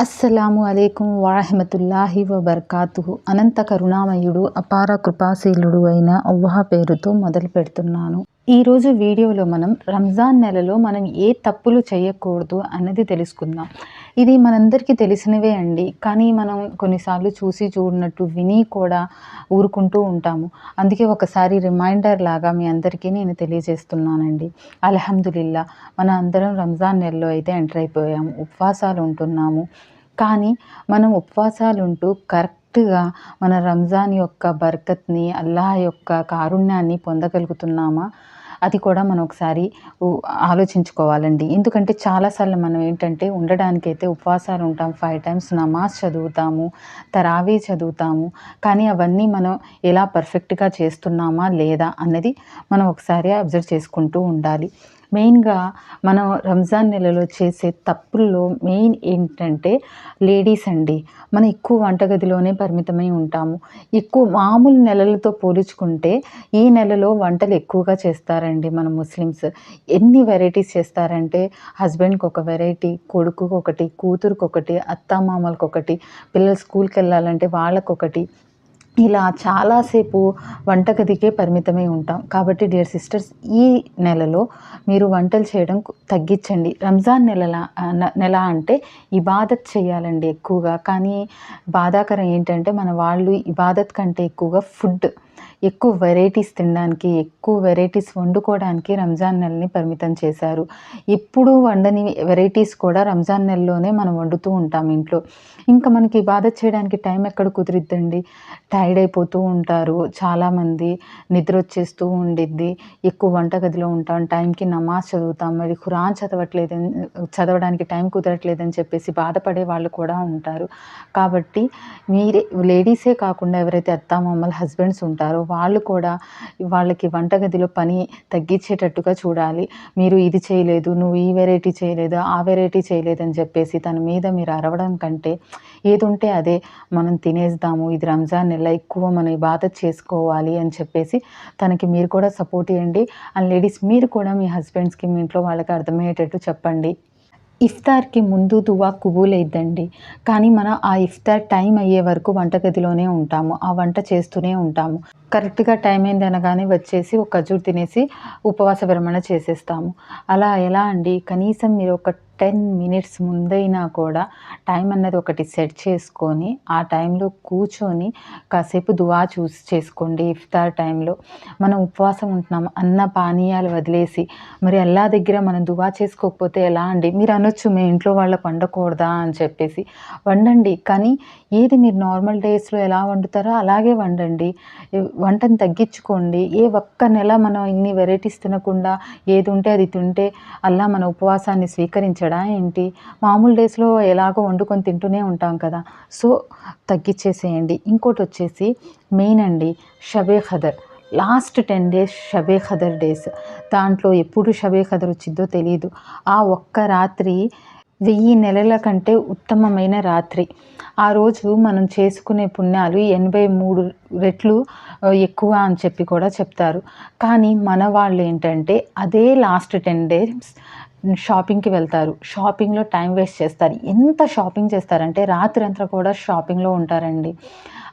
అస్సలాము అలైకుం వరహమతుల్లాహి వబర్కాతుహు. అనంత కరుణామయుడు అపార కృపాశీలుడు అయిన అవ్వహ పేరుతో మొదలు పెడుతున్నాను. ఈరోజు వీడియోలో మనం రంజాన్ నెలలో మనం ఏ తప్పులు చేయకూడదు అన్నది తెలుసుకుందాం. ఇది మనందరికీ తెలిసినవే అండి. కానీ మనం కొన్నిసార్లు చూసి చూడనట్టు విని కూడా ఊరుకుంటూ ఉంటాము. అందుకే ఒకసారి రిమైండర్ లాగా మీ అందరికీ నేను తెలియజేస్తున్నానండి. అల్హమ్దులిల్లా మన అందరం రంజాన్ నెలలో అయితే ఎంటర్ అయిపోయాము. ఉపవాసాలు ఉంటున్నాము. కానీ మనం ఉపవాసాలు ఉంటూ కరెక్ట్గా మన రంజాన్ యొక్క బర్కత్ని అల్లాహ్ యొక్క కారుణ్యాన్ని పొందగలుగుతున్నామా? అది కూడా మనం ఒకసారి ఆలోచించుకోవాలండి. ఎందుకంటే చాలాసార్లు మనం ఏంటంటే ఉండడానికైతే ఉపవాసాలు ఉంటాం ఫైవ్ టైమ్స్ నమాజ్ చదువుతాము తరావీ చదువుతాము కానీ అవన్నీ మనం ఎలా పర్ఫెక్ట్గా చేస్తున్నామా లేదా అన్నది మనం ఒకసారి అబ్జర్వ్ చేసుకుంటూ ఉండాలి. మెయిన్గా మనం రంజాన్ నెలలో చేసే తప్పుల్లో మెయిన్ ఏంటంటే లేడీస్ అండి మనం ఎక్కువ వంటగదిలోనే పరిమితమై ఉంటాము. ఎక్కువ మామూలు నెలలతో పోల్చుకుంటే ఈ నెలలో వంటలు ఎక్కువగా చేస్తారండి మన ముస్లిమ్స్. ఎన్ని వెరైటీస్ చేస్తారంటే హస్బెండ్కి ఒక వెరైటీ కొడుకుకి ఒకటి కూతురుకి ఒకటి అత్తామామలకు ఒకటి పిల్లలు స్కూల్కి వెళ్ళాలంటే వాళ్ళకొకటి ఇలా చాలాసేపు వంటగదికే పరిమితమై ఉంటాం. కాబట్టి డియర్ సిస్టర్స్ ఈ నెలలో మీరు వంటలు చేయడం తగ్గించండి. రంజాన్ నెలల నెల అంటే ఇబాదత్ చేయాలండి ఎక్కువగా. కానీ బాధాకరం ఏంటంటే మన వాళ్ళు ఇబాదత్ కంటే ఎక్కువగా ఫుడ్ ఎక్కువ వెరైటీస్ తినడానికి ఎక్కువ వెరైటీస్ వండుకోవడానికి రంజాన్ నెలని పరిమితం చేశారు. ఎప్పుడు వండని వెరైటీస్ కూడా రంజాన్ నెలలోనే మనం వండుతూ ఉంటాం ఇంట్లో. ఇంకా మనకి బాధ చేయడానికి టైం ఎక్కడ కుదిరిద్దండి? టైర్డ్ అయిపోతూ ఉంటారు. చాలామంది నిద్ర వచ్చేస్తూ ఉండిద్ది. ఎక్కువ వంటగదిలో ఉంటాం. టైంకి నమాజ్ చదువుతాం. మరి ఖురాన్ చదవట్లేదని చదవడానికి టైం కుదరట్లేదని చెప్పేసి బాధపడే వాళ్ళు కూడా ఉంటారు. కాబట్టి మీరే లేడీసే కాకుండా ఎవరైతే అత్తామామల హస్బెండ్స్ ఉంటారు వాళ్ళు కూడా వాళ్ళకి వంటగదిలో పని తగ్గించేటట్టుగా చూడాలి. మీరు ఇది చేయలేదు నువ్వు ఈ వెరైటీ చేయలేదు ఆ వెరైటీ చేయలేదు అని చెప్పేసి తన మీద మీరు అరవడం కంటే ఏది ఉంటే అదే మనం తినేద్దాము ఇది రంజాన్ నెల ఎక్కువ మనం బాధ చేసుకోవాలి అని చెప్పేసి తనకి మీరు కూడా సపోర్ట్ ఇవ్వండి అండ్ లేడీస్ మీరు కూడా మీ హస్బెండ్స్కి మీ ఇంట్లో వాళ్ళకి అర్థమయ్యేటట్టు చెప్పండి. ఇఫ్తార్కి ముందు దువా కుబూలైద్దండి కానీ మనం ఆ ఇఫ్తార్ టైం అయ్యే వరకు వంటగదిలోనే ఉంటాము. ఆ వంట చేస్తూనే ఉంటాము. కరెక్ట్గా టైం అయింది అనగానే వచ్చేసి ఒక ఖజూర్ తినేసి ఉపవాస విరమణ చేసేస్తాము. అలా ఎలా అండి? కనీసం మీరు ఒక టెన్ మినిట్స్ ముందైనా కూడా టైం అన్నది ఒకటి సెట్ చేసుకొని ఆ టైంలో కూర్చొని కాసేపు దువా చూసి చేసుకోండి ఇఫ్తార్ టైంలో. మనం ఉపవాసం ఉంటున్నాం అన్న పానీయాలు వదిలేసి. మరి అల్లా దగ్గర మనం దువా చేసుకోకపోతే ఎలా అండి? మీరు అనొచ్చు మేము ఇంట్లో వాళ్ళకు వండకూడదా అని చెప్పేసి. వండండి కానీ ఏది మీరు నార్మల్ డేస్లో ఎలా వండుతారో అలాగే వండండి. వంటను తగ్గించుకోండి. ఏ ఒక్క నెల మనం ఇన్ని వెరైటీస్ తినకుండా ఏది ఉంటే అది తింటే అలా మన ఉపవాసాన్ని స్వీకరించడా ఏంటి? మామూలు డేస్లో ఎలాగో వండుకొని తింటూనే ఉంటాం కదా. సో తగ్గించేసేయండి. ఇంకోటి వచ్చేసి మెయిన్ అండి Shabe Qadar. Last ten days Shabe Qadar days. దాంట్లో ఎప్పుడు షబే ఖదర్ వచ్చిందో తెలియదు ఆ ఒక్క రాత్రి వెయ్యి నెలల కంటే ఉత్తమమైన రాత్రి. ఆ రోజు మనం చేసుకునే పుణ్యాలు ఎనభై మూడు రెట్లు ఎక్కువ అని చెప్పి కూడా చెప్తారు. కానీ మన వాళ్ళు ఏంటంటే అదే లాస్ట్ టెన్ డేస్ షాపింగ్కి వెళ్తారు. షాపింగ్లో టైం వేస్ట్ చేస్తారు. ఎంత షాపింగ్ చేస్తారంటే రాత్రి అంతా కూడా షాపింగ్లో ఉంటారండి.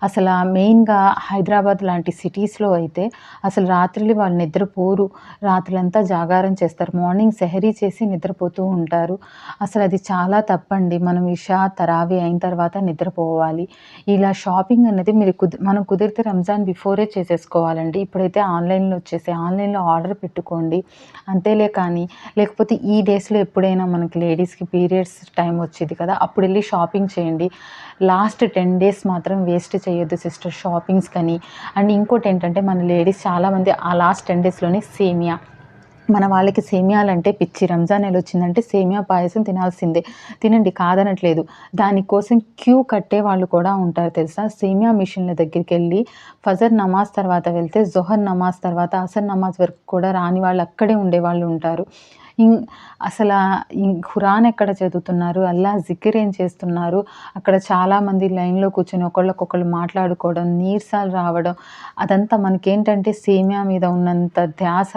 అసలు మెయిన్గా హైదరాబాద్ లాంటి సిటీస్లో అయితే అసలు రాత్రులు వాళ్ళు నిద్రపోరు. రాత్రులంతా జాగారం చేస్తారు. మార్నింగ్ సెహరీ చేసి నిద్రపోతూ ఉంటారు. అసలు అది చాలా తప్పండి. మనం ఇషా తరావి అయిన తర్వాత నిద్రపోవాలి. ఇలా షాపింగ్ అనేది మీరు కుది మనం కుదిరితే రంజాన్ బిఫోరే చేసేసుకోవాలండి. ఇప్పుడైతే ఆన్లైన్లో వచ్చేసి ఆన్లైన్లో ఆర్డర్ పెట్టుకోండి. అంతేలే కానీ లేకపోతే ఈ డేస్లో ఎప్పుడైనా మనకి లేడీస్కి పీరియడ్స్ టైం వచ్చేది కదా అప్పుడు వెళ్ళి షాపింగ్ చేయండి. లాస్ట్ టెన్ డేస్ మాత్రం వేస్ట్ చేయొద్దు సిస్టర్ షాపింగ్స్ కానీ. అండ్ ఇంకోటి ఏంటంటే మన లేడీస్ చాలామంది ఆ లాస్ట్ టెన్ డేస్లోనే సేమియా. మన వాళ్ళకి సేమియాలంటే పిచ్చి. రంజాన్ నెల వచ్చిందంటే సేమియా పాయసం తినాల్సిందే. తినండి కాదనట్లేదు. దానికోసం క్యూ కట్టే వాళ్ళు కూడా ఉంటారు తెలుసా? సేమియా మిషన్ల దగ్గరికి వెళ్ళి ఫజర్ నమాజ్ తర్వాత వెళ్తే జొహర్ నమాజ్ తర్వాత అసర్ నమాజ్ వరకు కూడా రాని వాళ్ళు అక్కడే ఉండే వాళ్ళు ఉంటారు. అసలు ఖురాన్ ఎక్కడ చదువుతున్నారు? అల్లా జిక్కిర్ ఏం చేస్తున్నారు? అక్కడ చాలామంది లైన్లో కూర్చొని ఒకళ్ళకొకళ్ళు మాట్లాడుకోవడం నీరసాలు రావడం అదంతా మనకేంటంటే సేమియా మీద ఉన్నంత ధ్యాస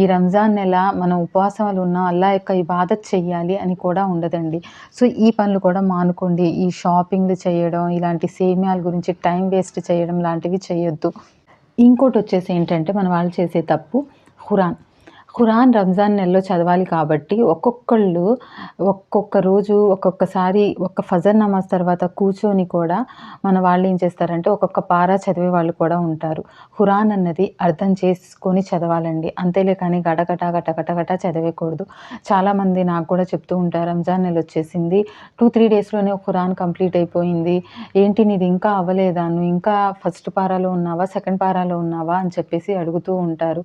ఈ రంజాన్ నెల మనం ఉపవాసాలు ఉన్న అల్లా యొక్క ఇబాదత్ చెయ్యాలి అని కూడా ఉండదండి. సో ఈ పనులు కూడా మానుకోండి. ఈ షాపింగ్లు చేయడం ఇలాంటి సేమియాల గురించి టైం వేస్ట్ చేయడం లాంటివి చేయొద్దు. ఇంకోటి వచ్చేసి ఏంటంటే మన వాళ్ళు చేసే తప్పు ఖురాన్. ఖురాన్ రంజాన్ నెలలో చదవాలి కాబట్టి ఒక్కొక్కళ్ళు ఒక్కొక్క రోజు ఒక్కొక్కసారి ఒక్క ఫజర్ నమాజ్ తర్వాత కూర్చొని కూడా మన వాళ్ళు ఏం చేస్తారంటే ఒక్కొక్క పారా చదివే వాళ్ళు కూడా ఉంటారు. ఖురాన్ అన్నది అర్థం చేసుకొని చదవాలండి. అంతేలే కానీ గటగట గటగటగట చదివేయకూడదు చాలామంది నాకు కూడా చెప్తూ ఉంటారు రంజాన్ నెల వచ్చేసింది టూ త్రీ డేస్లోనే ఖురాన్ కంప్లీట్ అయిపోయింది ఏంటి నీది ఇంకా అవ్వలేదా? నువ్వు ఇంకా ఫస్ట్ పారాలో ఉన్నావా సెకండ్ పారాలో ఉన్నావా? అని చెప్పేసి అడుగుతూ ఉంటారు.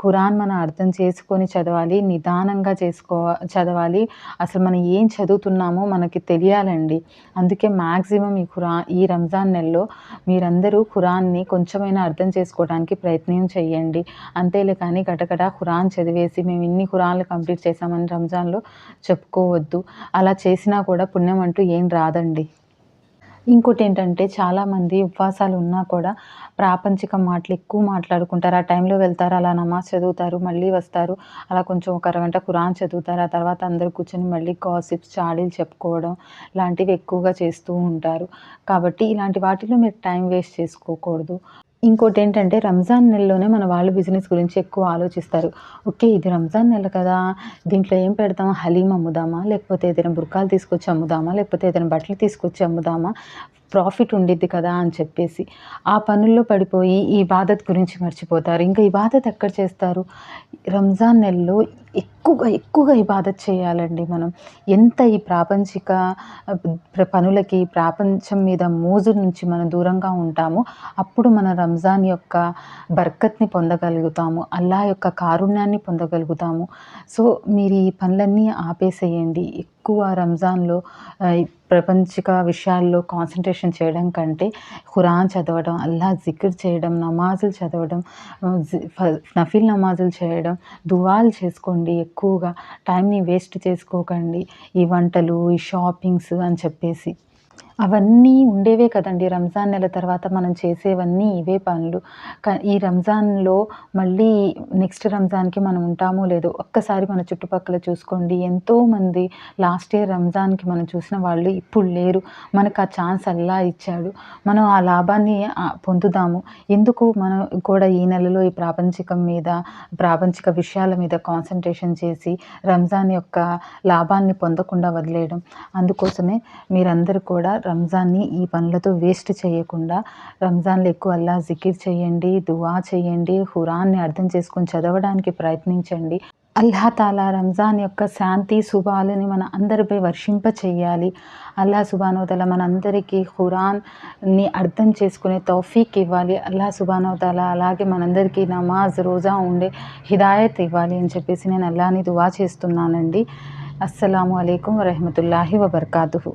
ఖురాన్ మన అర్థం చేసుకొని చదవాలి నిదానంగా చేసుకో చదవాలి. అసలు మనం ఏం చదువుతున్నామో మనకి తెలియాలండి. అందుకే మ్యాక్సిమం ఈ ఖురా ఈ రంజాన్ నెలలో మీరందరూ ఖురాన్ని కొంచెమైనా అర్థం చేసుకోవడానికి ప్రయత్నం చేయండి అంతేలే కానీ గటగట ఖురాన్ చదివేసి మేము ఇన్ని ఖురాన్లు కంప్లీట్ చేసామని రంజాన్లో చెప్పుకోవద్దు. అలా చేసినా కూడా పుణ్యం అంటూ ఏం రాదండి. ఇంకోటి ఏంటంటే చాలామంది ఉపవాసాలు ఉన్నా కూడా ప్రాపంచిక మాటలు ఎక్కువ మాట్లాడుకుంటారు. ఆ టైంలో వెళ్తారు అలా నమాజ్ చదువుతారు మళ్ళీ వస్తారు. అలా కొంచెం ఒక అరగంట ఖురాన్ చదువుతారు. ఆ తర్వాత అందరూ కూర్చొని మళ్ళీ గాసిప్స్ చాడీలు చెప్పుకోవడం లాంటివి ఎక్కువగా చేస్తూ ఉంటారు. కాబట్టి ఇలాంటి వాటిలో మీరు టైం వేస్ట్ చేసుకోకూడదు. ఇంకోటి ఏంటంటే రంజాన్ నెలలోనే మన వాళ్ళు బిజినెస్ గురించి ఎక్కువ ఆలోచిస్తారు. ఓకే ఇది రంజాన్ నెల కదా దీంట్లో ఏం పెడతాం? హలీం అమ్ముదామా? లేకపోతే ఏదైనా బుర్కాలు తీసుకొచ్చి అమ్ముదామా? లేకపోతే ఏదైనా బట్టలు తీసుకొచ్చి అమ్ముదామా? ప్రాఫిట్ ఉండిద్ది కదా అని చెప్పేసి ఆ పనుల్లో పడిపోయి ఈ బాధత్ గురించి మర్చిపోతారు. ఇంకా ఈ బాధత్ ఎక్కడ చేస్తారు? రంజాన్ నెలలో ఎక్కువగా ఎక్కువగా ఈ బాధత్ చేయాలండి మనం. ఎంత ఈ ప్రాపంచిక ప్ర- పనులకి ప్రపంచం మీద మోజు నుంచి మనం దూరంగా ఉంటామో అప్పుడు మన రంజాన్ యొక్క బర్కత్ని పొందగలుగుతాము అల్లా యొక్క కారుణ్యాన్ని పొందగలుగుతాము. సో మీరు ఈ పనులన్నీ ఆపేసేయండి. ఎక్కువ రంజాన్లో ప్రపంచిక విషయాల్లో కాన్సన్ట్రేషన్ చేయడం కంటే ఖురాన్ చదవడం అల్లా జిక్ర్ చేయడం నమాజులు చదవడం నఫిల్ నమాజులు చేయడం దువాలు చేసుకోండి ఎక్కువగా. టైంని వేస్ట్ చేసుకోకండి. ఈ వంటలు ఈ షాపింగ్స్ అని చెప్పేసి. అవన్నీ ఉండేవే కదండి. రంజాన్ నెల తర్వాత మనం చేసేవన్నీ ఇవే పనులు. క ఈ రంజాన్లో మళ్ళీ నెక్స్ట్ రంజాన్కి మనం ఉంటామో లేదో ఒక్కసారి మన చుట్టుపక్కల చూసుకోండి. ఎంతోమంది లాస్ట్ ఇయర్ రంజాన్కి మనం చూసిన వాళ్ళు ఇప్పుడు లేరు. మనకు ఆ ఛాన్స్ అల్లా ఇచ్చాడు. మనం ఆ లాభాన్ని పొందుదాము. ఎందుకు మనం కూడా ఈ నెలలో ఈ ప్రాపంచికం మీద ప్రాపంచిక విషయాల మీద కాన్సన్ట్రేషన్ చేసి రంజాన్ యొక్క లాభాన్ని పొందకుండా వదిలేయడం. అందుకోసమే మీరందరూ కూడా రంజాన్ని ఈ పనులతో వేస్ట్ చేయకుండా రంజాన్లో ఎక్కువ అల్లా జికిర్ చేయండి దువా చేయండి హురాన్ని అర్థం చేసుకొని చదవడానికి ప్రయత్నించండి. అల్లా తాలా రంజాన్ యొక్క శాంతి శుభాలని మన అందరిపై వర్షింప చేయాలి. అల్లా సుబానోతల మనందరికీ ఖురాన్ని అర్థం చేసుకునే తౌఫీక్ ఇవ్వాలి. అల్లా సుబానోతల అలాగే మనందరికీ నమాజ్ రోజా ఉండే హిదాయత్ ఇవ్వాలి అని చెప్పేసి నేను అల్లాని దువా చేస్తున్నానండి. అస్సలాము అయికం వరహమతుల్లాహి వబర్కాతుహు.